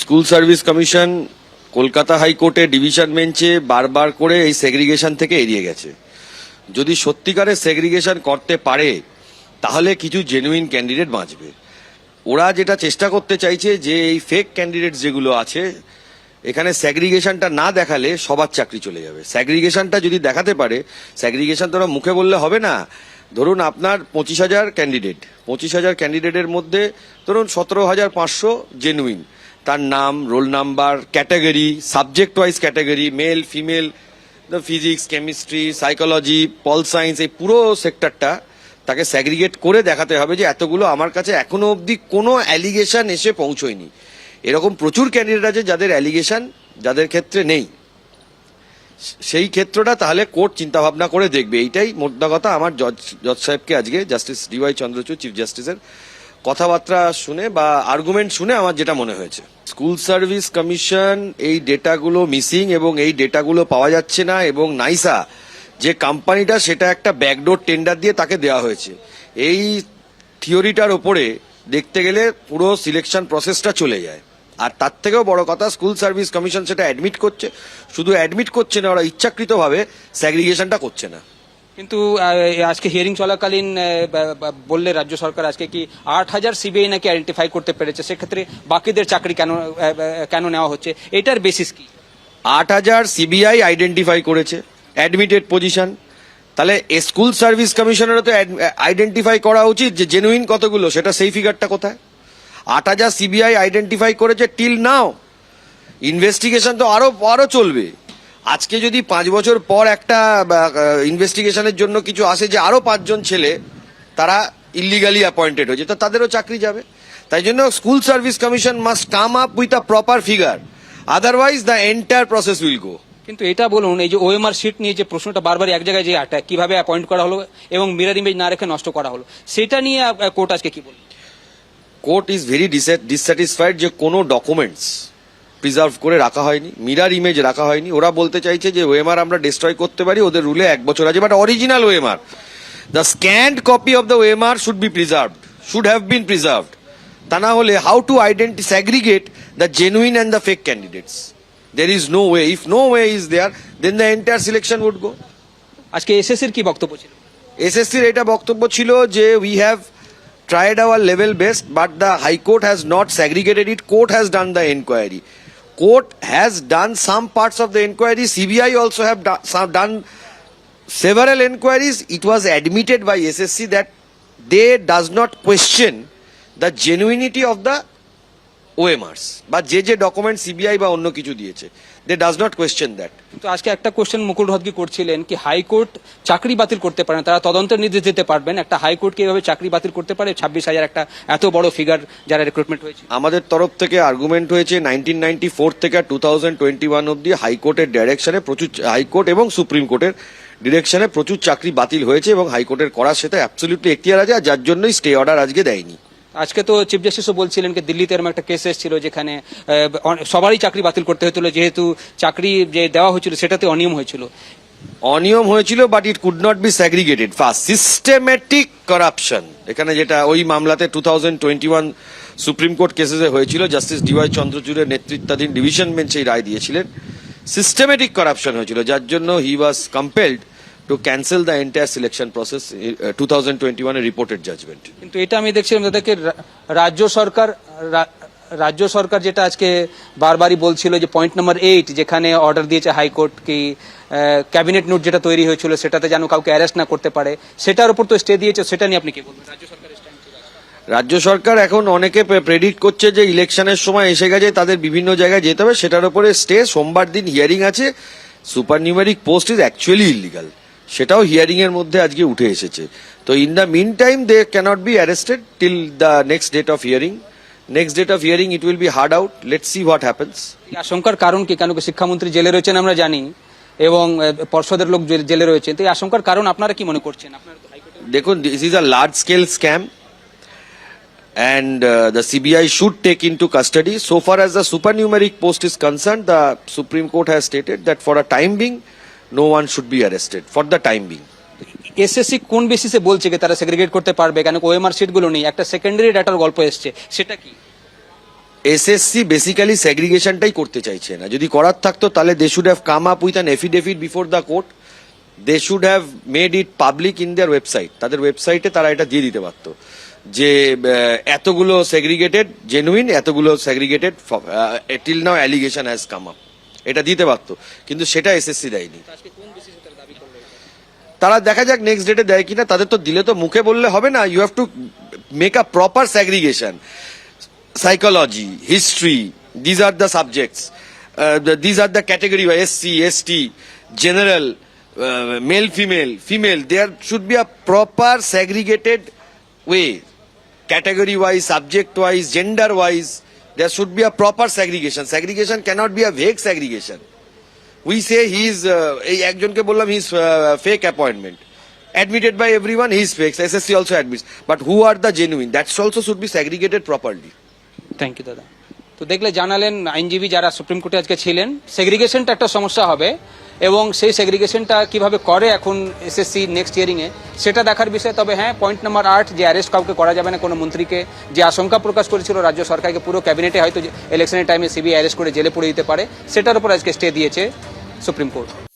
School service commission Kolkata হাইকোর্টে division বেঞ্চে বারবার করে এই সেগ্রিগেশন থেকে এড়িয়ে গেছে। যদি সত্যিকারের সেগ্রিগেশন করতে পারে, তাহলে কিছু জেনুইন ক্যান্ডিডেট বাঁচবে। ওরা যেটা চেষ্টা করতে চাইছে যে এই ফেক ক্যান্ডিডেট যেগুলো আছে, এখানে স্যাগ্রিগেশনটা না দেখালে সবার চাকরি চলে যাবে। স্যাগ্রিগেশনটা যদি দেখাতে পারে স্যাগ্রিগেশন তো মুখে বললে হবে না। ধরুন আপনার পঁচিশ হাজার ক্যান্ডিডেট পঁচিশ হাজার ক্যান্ডিডেটের মধ্যে ধরুন সতেরো হাজার পাঁচশো জেনুইন তার নাম, roll number, category, subject wise category, male, female physics chemistry psychology pol science এই পুরো সেক্টরটা তাকে স্যাগ্রিগেট করে দেখাতে হবে যে এতগুলো আমার কাছে এখনও অবধি কোনো অ্যালিগেশন এসে পৌঁছয়নি। এরকম প্রচুর ক্যান্ডিডেট আছে যাদের অ্যালিগেশন যাদের ক্ষেত্রে নেই। সেই ক্ষেত্রটা তাহলে কোর্ট চিন্তা ভাবনা করে দেখবে। এইটাই মোদ্দা কথা আমার জজ জজ সাহেবকে আজকে জাস্টিস ডিওয়াই চন্দ্রচূড় চিফ জাস্টিসের কথাবার্তা শুনে বা আর্গুমেন্ট শুনে আমার যেটা মনে হয়েছে। স্কুল সার্ভিস কমিশন এই ডেটাগুলো মিসিং এবং এই ডেটাগুলো পাওয়া যাচ্ছে না এবং নাইসা যে কোম্পানিটা সেটা একটা ব্যাকডোর টেন্ডার দিয়ে তাকে দেওয়া হয়েছে। এই থিওরিটার ওপরে দেখতে গেলে পুরো সিলেকশন প্রসেসটা চলে যায়। আর তার থেকেও বড় কথা স্কুল সার্ভিস কমিশন সেটা অ্যাডমিট করছে। শুধু অ্যাডমিট করছে না, ওরা ইচ্ছাকৃতভাবে স্যাগ্রিগেশনটা করছে না। কিন্তু আজকে হিয়ারিং চলাকালীন বললে রাজ্য সরকার আজকে কি আট হাজার সিবিআই নাকি আইডেন্টিফাই করতে পেরেছে? সেক্ষেত্রে বাকিদের চাকরি কেন কেন নেওয়া হচ্ছে? এটার বেসিস কি? আট হাজার সিবিআই আইডেন্টিফাই করেছে অ্যাডমিটেড পজিশন তাহলে স্কুল সার্ভিস কমিশনেরও তো আইডেন্টিফাই করা উচিত যে জেনুইন কতগুলো, সেটা সেই ফিগারটা কোথায়? আট হাজার সিবিআই আইডেন্টিফাই করেছে টিল নাও ইনভেস্টিগেশন তো আরও আরও চলবে। আজকে যদি পাঁচ বছর পর একটা ইনভেস্টিগেশনের জন্য কিছু আসে যে আরও পাঁচজন ছেলে তারা ইলিগালি অ্যাপয়েন্টেড হয়েছে তো তাদেরও চাকরি যাবে। তাই জন্য school service commission must come up with a proper figure otherwise the entire process will go কিন্তু এটা বলুন এই যে ওএমআর শিট নিয়ে যে প্রশ্নটা বারবার এক জায়গায় যে আটা কীভাবে অ্যাপয়েন্ট করা হলো এবং মিরার ইমেজ না রেখে নষ্ট করা হলো সেটা নিয়ে কোর্ট আজকে কি বলল কোর্ট ইজ ভেরি ডিসস্যাটিসফাইড যে কোনো ডকুমেন্টস প্রিজার্ভ করে রাখা হয়নি মিরার ইমেজ রাখা হয়নি। ওরা বলতে চাইছে যে ওএমআর আমরা ডিস্ট্রয় করতে পারি ওদের রুলে এক বছর আছে but original OMR the scanned copy of the OMR should be preserved should have been preserved তা না হলে how to identi segregate the genuine and the fake candidates there is no way if no way is there then the entire selection would go আজকে এসএসসির কি বক্তব্য ছিল? এসএসসির এটা বক্তব্য ছিল যে we have tried our level best but the high court has not segregated it court has done the inquiry. Court has done some parts of the inquiry cbi also have do- some, done several inquiries it was admitted by ssc that they does not question the genuinity of the OMRs বা যে যে document CBI বা অন্য কিছু দিয়েছে they does not question that কিন্তু আজকে একটা কোয়েশ্চেন মুকুল রহতগি করছিলেন কি হাইকোর্ট চাকরি বাতিল করতে পারেন তারা তদন্তের নির্দেশ দিতে পারবেন। একটা হাইকোর্ট কি এভাবে চাকরি বাতিল করতে পারে? ছাব্বিশ হাজার একটা এত বড় ফিগার যারা রিক্রুটমেন্ট হয়েছে। আমাদের তরফ থেকে আর্গুমেন্ট হয়েছে নাইনটিন নাইনটি ফোর থেকে টু থাউজেন্ড টোয়েন্টি ওয়ান অব্দি হাইকোর্টের ডাইরেকশনে প্রচুর হাইকোর্ট এবং সুপ্রিম কোর্টের ডিরেকশনে প্রচুর চাকরি বাতিল হয়েছে এবং হাইকোর্টের করার সেটা অ্যাবসলিউটলি এখতিয়ার আছে আর যার জন্যই স্টে অর্ডার আজকে দেয়নি। আজকে তো চিফ জাস্টিসও বলছিলেন কি দিল্লিতে এরকম একটা কেস এসেছিল যেখানে সবারই চাকরি বাতিল করতে হয়েছিল, যেহেতু চাকরি যে দেওয়া হয়েছিল সেটাতে অনিয়ম হয়েছিল। অনিয়ম হয়েছিল but it could not be segregated first systematic corruption এখানে যেটা ওই মামলাতে two thousand twenty one supreme court কেসেসে হয়েছিল জাস্টিস ডিওয়াই চন্দ্রচূড়ের নেতৃত্বাধীন ডিভিশন বেঞ্চ এই রায় দিয়েছিলেন। সিস্টেমেটিক করাপশন হয়েছিল, যার জন্য he was compelled to cancel the entire selection process two thousand twenty ওয়ানের রিপোর্টেড জাজমেন্ট কিন্তু এটা আমি দেখছিলাম রা- রাজ্য সরকার রাজ্য সরকার যেটা আজকে বারবারই বলছিল যে পয়েন্ট নাম্বার এইট যেখানে অর্ডার দিয়েছে হাইকোর্ট কি ক্যাবিনেট নোট যেটা তৈরি হয়েছিল সেটাতে যেন কাউকে অ্যারেস্ট না করতে পারে সেটার উপর তো স্টে দিয়েছে সেটা নিয়ে আপনি কি বলবেন? রাজ্য stand রাজ্য সরকার এখন অনেকে প্রেডিক্ট করছে যে ইলেকশনের সময় এসে গেছে তাদের বিভিন্ন জায়গায় যেতে হবে সেটার উপরে স্টে সোমবার দিন হিয়ারিং আছে super numeric post is actually illegal সেটাও হিয়ারিং এর মধ্যে আজকে উঠে এসেছে। তো in the meantime they cannot be arrested till the next date of hearing next date of hearing it will be heard out let see what happens আশঙ্কার কারণ কি? কেন শিক্ষামন্ত্রী জেলে রয়েছেন আমরা জানি এবং পর্ষদের লোক জেলে রয়েছেন। তো এই আশঙ্কার কারণ আপনারা কি মনে করছেন? দেখুন this is a large scale scam and uh, the CBI should take into custody. So far as the supernumeric post is concerned, the Supreme Court has stated that for a time being, no one should be arrested for the time being. SSC কোন বেসিসে বলছে যে তারা segregate করতে পারবে? কেন OMR সিটগুলো নেই? একটা সেকেন্ডারি ডাটার গল্প এসছে। সেটা কি? এসএসসি বেসিক্যালি সেগ্রিগেশনটাই করতে চাইছে না। যদি করার থাকতো তাহলে they should have come up with an affidavit before the court they should have made it public in their website তাদের ওয়েবসাইটে তারা এটা দিয়ে দিতে পারতো। যে এতগুলো সেগ্রিগেটেড জেনুইন এতগুলো segregated till now allegation has come up এটা দিতে পারত, কিন্তু সেটা এসএসসি দেয়নি। তারা দেখা যাক নেক্সট ডেটে দেয় কিনা, তাদের তো দিলে তো মুখে বললে হবে না you have to make a proper segregation psychology history these are the subjects these are the category SC ST general male female female there should be a proper segregated way category wise subject wise gender wise There should be a proper segregation. Segregation cannot be a vague segregation. We say he is, uh, এই একজনকে বললাম is is fake appointment admitted by everyone he is fake ssc also admits but who are the genuine that also should be segregated properly Thank you দাদা তো দেখলে জানালেন আইনজীবী যারা supreme কোর্টে আজকে ছিলেন সেগ্রিগেশনটা একটা সমস্যা হবে এবং সেই সেগ্রিগেশনটা কীভাবে করে এখন এসএসসি নেক্সট ইয়ারিংয়ে সেটা দেখার বিষয়ে। তবে হ্যাঁ পয়েন্ট নাম্বার আট, যে অ্যারেস্ট কাউকে করা যাবে না কোনো মন্ত্রীকে, যে আশঙ্কা প্রকাশ করেছিল রাজ্য সরকারকে, পুরো ক্যাবিনেটে হয়তো ইলেকশনের টাইমে সিবিআই অ্যারেস্ট করে জেলে পড়ে দিতে পারে, সেটার উপর আজকে স্টে দিয়েছে সুপ্রিম কোর্ট